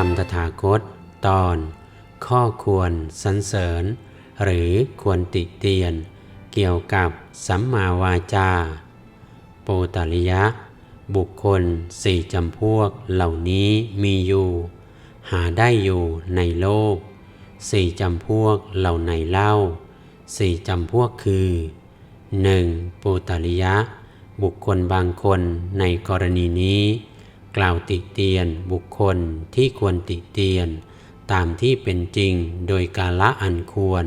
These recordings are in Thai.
รมตถาคต ตอน ข้อควรสรรเสริญ หรือควรติเตียน เกี่ยวกับสัมมาวาจา โปตริยะ บุคคลสี่จำพวกเหล่านี้มีอยู่ หาได้อยู่ในโลกสี่จำพวกเหล่าไหนเล่าสี่จำพวกคือ 1. ปุตริยะ บุคคลบางคนในกรณีนี้ กล่าวติเตียน บุคคลที่ควรติเตียน ตามที่เป็นจริงโดยกาละอันควร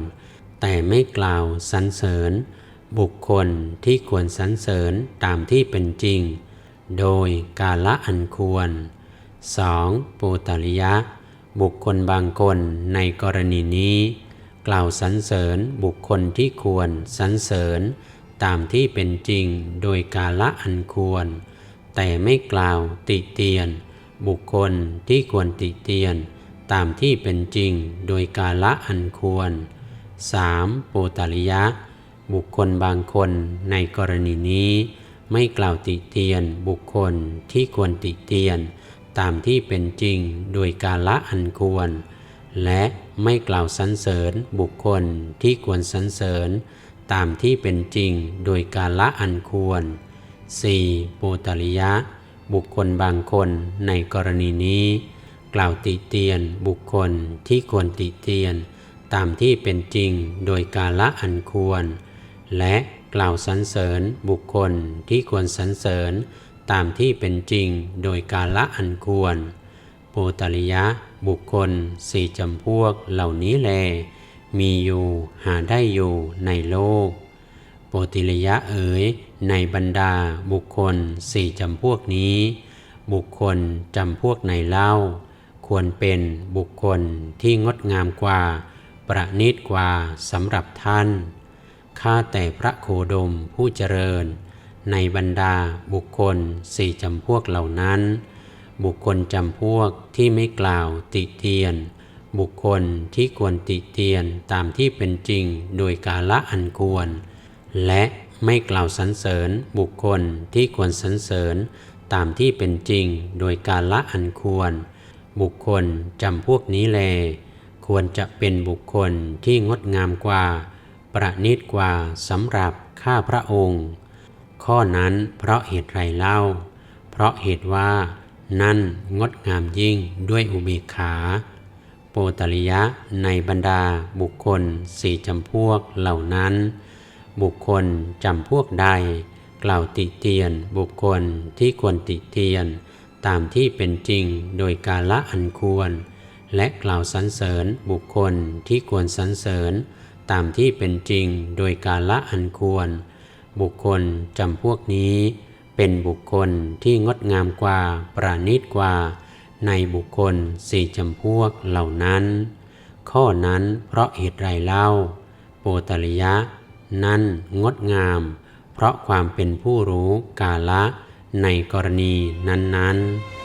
แต่ไม่กล่าวสรรเสริญ บุคคลที่ควรสรรเสริญตามที่เป็นจริง โดยกาละอันควร 2. ปุตริยะ บุคคลบางคนในกรณีนี้ กล่าวสรรเสริญบุคคลที่ควรสรรเสริญ ตามที่เป็นจริงโดยกาละอันควร แต่ไม่กล่าวติเตียน บุคคลที่ควรติเตียน ตามที่เป็นจริงโดยกาละอันควร 3. ปุตริยะ บุคคลบางคนในกรณีนี้ ไม่กล่าวติเตียน บุคคลที่ควรติเตียน ตามที่เป็นจริงโดยกาละอันควร และไม่กล่าวสรรเสริญบุคคลที่ควรสรรเสริญ ตามที่เป็นจริงโดยกาละอันควร 4. ปุตริยะ บุคคลบางคนในกรณีนี้ กล่าวติเตียนบุคคลที่ควรติเตียน ตามที่เป็นจริงโดยกาละอันควร และกล่าวสรรเสริญบุคคลที่ควรสรรเสริญ ตามที่เป็นจริงโดยกาละอันควรโปตริยะ บุคคลสี่จำพวกเหล่านี้แล มีอยู่หาได้อยู่ในโลก โปติริยะเอ๋ยในบรรดาบุคคลสี่จำพวกนี้ บุคคลจำพวกไหนเล่า ควรเป็นบุคคลที่งดงามกว่า ประณีตกว่าสำหรับท่าน ข้าแต่พระโคดมผู้เจริญ ในบรรดาบุคคลสี่จำพวกเหล่านั้น บุคคลจำพวกที่ไม่กล่าวติเตียน บุคคลที่ควรติเตียนตามที่เป็นจริงโดยกาละอันควร และไม่กล่าวสรรเสริญบุคคลที่ควรสรรเสริญตามที่เป็นจริงโดยการละอันควร บุคคลจำพวกนี้แล ควรจะเป็นบุคคลที่งดงามกว่า ประณีตกว่าสำหรับข้าพระองค์ ข้อนั้นเพราะเหตุไรเล่า เพราะเหตุว่า นั่นงดงามยิ่งด้วยอุเบกขา โปตริยะในบรรดาบุคคลสี่จำพวกเหล่านั้น บุคคลจำพวกใด กล่าวติเตียน บุคคลที่ควรติเตียน ตามที่เป็นจริงโดยกาละอันควร และกล่าวสรรเสริญบุคคลที่ควรสรรเสริญ ตามที่เป็นจริงโดยกาละอันควร บุคคลจำพวกนี้ เป็นบุคคลที่งดงามกว่าประณีตกว่า ในบุคคลสี่จำพวกเหล่านั้น ข้อนั้นเพราะเหตุไรเล่า โปตริยะ นั่นงดงาม เพราะความเป็นผู้รู้กาละในกรณีนั้นๆ